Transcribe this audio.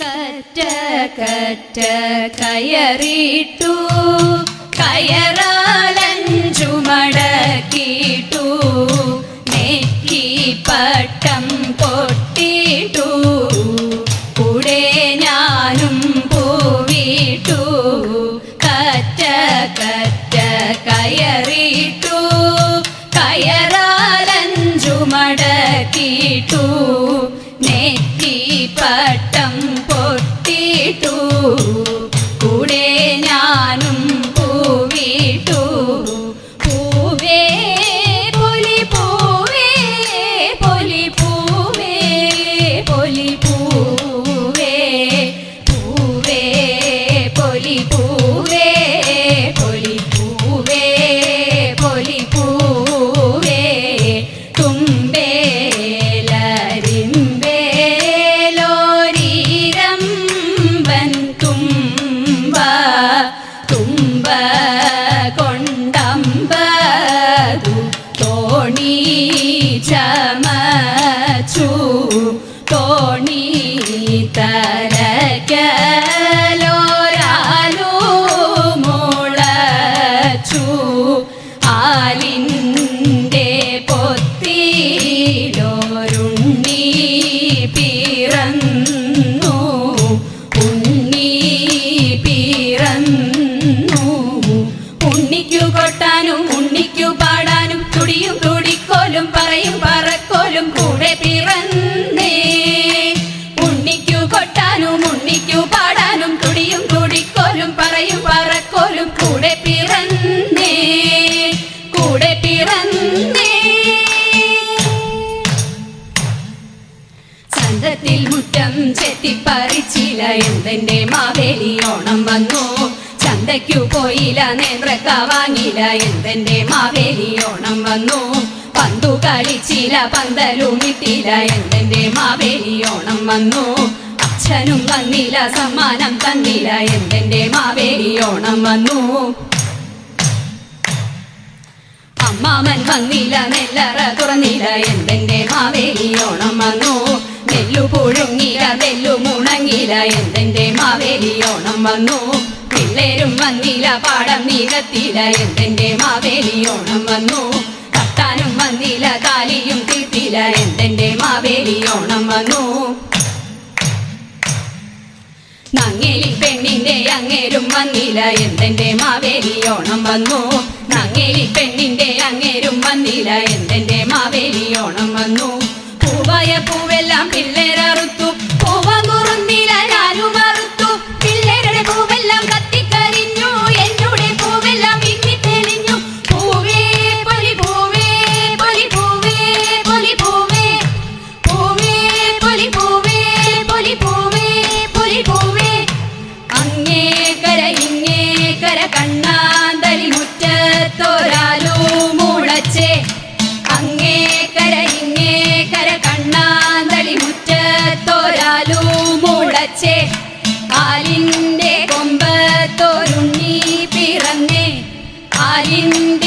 കറ്റ കറ്റ കയറിട്ടു. കയറാലഞ്ചു മടക്കിട്ടു. നെറ്റി പട്ടം പൊട്ടിട്ടു. കൂടെ ഞാനും പൂവിട്ടു. കറ്റ കറ്റ കയറിട്ടു. കയറാലഞ്ചു മടക്കിട്ടു. പറക്കോലും കൂടെ പിറന്നേ കൂടെ പിറന്നേ. ചന്തത്തിൽ മുറ്റം ചെത്തിപ്പറിച്ചില്ല എന്തെന്റെ മാവേലി ഓണം വന്നു. ചന്തയ്ക്കു പോയില്ല നേന്ത്രക്ക വാങ്ങില്ല എന്തെന്റെ മാവേലി ഓണം വന്നു. പന്തു കളിച്ചില്ല പന്തലും ഇട്ടില്ല എന്തെന്റെ മാവേലി ഓണം വന്നു. അച്ഛനും തന്നില്ല സമ്മാനം തന്നില്ല എന്തെന്റെ മാവേലി ഓണം വന്നു. അമ്മാമൻ വന്നില്ല നെല്ലറ തുറന്നില്ല എന്തെന്റെ മാവേലി ഓണം വന്നു. നെല്ലു പുഴുങ്ങില്ല നെല്ലു മുണങ്ങില്ല എന്തെന്റെ മാവേലി ഓണം വന്നു. പിള്ളേരും വന്നില്ല പാടം നീരത്തില്ല എന്തെന്റെ മാവേലി ഓണം വന്നു. കത്താനും വന്നില്ല താലിയും തീർത്തില്ല എന്തെന്റെ മാവേലി ഓണം വന്നു. നങ്ങേലി പെണ്ണിന്റെ അങ്ങേരും വന്നില്ല. എന്തെന്റെ മാവേലി ഓണം വന്നു? നങ്ങേലി പെണ്ണിന്റെ അങ്ങേരും വന്നില്ല. എന്തെന്റെ മാവേലി ഓണം വന്നു? പൂവായ പൂവെല്ലാം പിള്ളേരറുത്തു മുളച്ചേ ആലിന്റെ കൊമ്പത്തോരുണ്ണി പിറന്നേ ആലിന്റെ